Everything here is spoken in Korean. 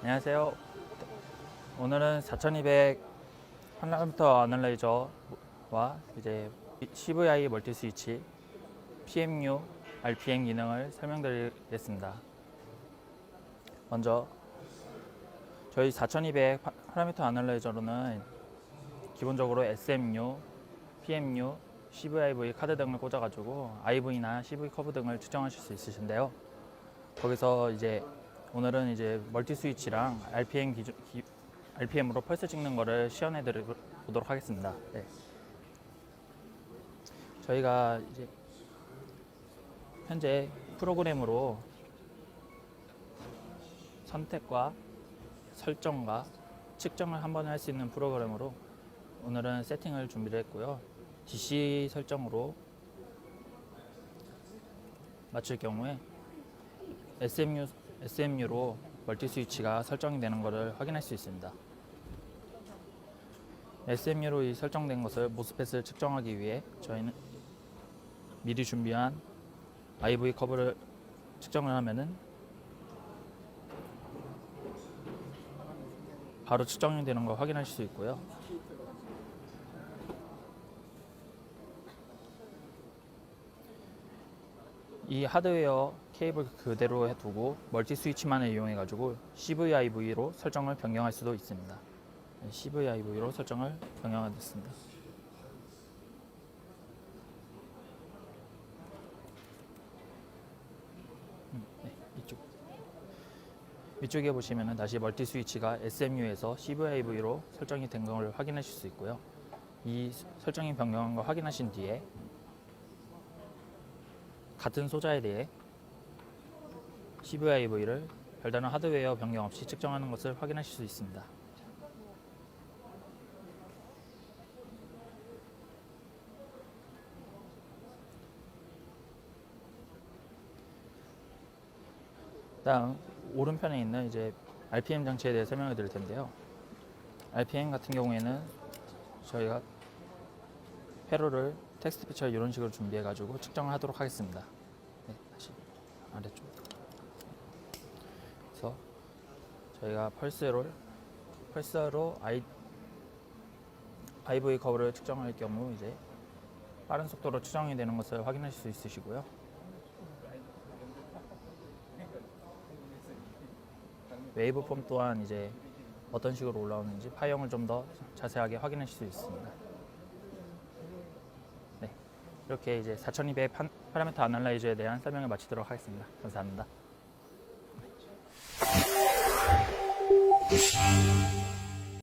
안녕하세요. 오늘은 4200 파라미터 아널라이저와 이제 CVI 멀티 스위치 PMU RPM 기능을 설명드리겠습니다. 먼저 저희 4200 파- 파라미터 아널라이저로는 기본적으로 SMU, PMU, CVIV 카드 등을 꽂아가지고 IV나 CV 커브 등을 측정하실 수 있으신데요. 거기서 이제 오늘은 이제 멀티 스위치랑 RPM 기준 기, RPM으로 펄스 찍는 거를 시연해 드리도록 하겠습니다. 네. 저희가 이제 현재 프로그램으로 선택과 설정과 측정을 한 번에 할 수 있는 프로그램으로 오늘은 세팅을 준비를 했고요. DC 설정으로 맞출 경우에 SMU, SMU로 멀티 스위치가 설정이 되는 것을 확인할 수 있습니다. SMU로 이 설정된 것을 모스펫을 측정하기 위해 저희는 미리 준비한 IV 커브를 측정을 하면은 바로 측정이 되는 걸 확인하실 수 있고요. 이 하드웨어 케이블 그대로 해두고 멀티 스위치만을 이용해 가지고 CVIV로 설정을 변경할 수도 있습니다. 네, CVIV로 설정을 변경하겠습니다. 음, 네, 이쪽 위쪽에 보시면은 다시 멀티 스위치가 SMU에서 CVIV로 설정이 된걸 확인하실 수 있고요. 이 설정이 변경한 걸 확인하신 뒤에 같은 소자에 대해 CVIV를 별다른 하드웨어 변경 없이 측정하는 것을 확인하실 수 있습니다. 다음 오른편에 있는 이제 RPM 장치에 대해 설명을 드릴 텐데요. RPM 같은 경우에는 저희가 회로를 텍스트 피처 이런 식으로 준비해 가지고 측정을 하도록 하겠습니다. 네, 다시 아래쪽. 그래서 저희가 펄스를 펄스로 I, IV 커브를 측정할 경우 이제 빠른 속도로 측정이 되는 것을 확인하실 수 있으시고요. 웨이브 폼 또한 이제 어떤 식으로 올라오는지 파형을 좀 더 자세하게 확인하실 수 있습니다. 네, 이렇게 이제 4200 파- 파라미터 아날라이저에 대한 설명을 마치도록 하겠습니다. 감사합니다. you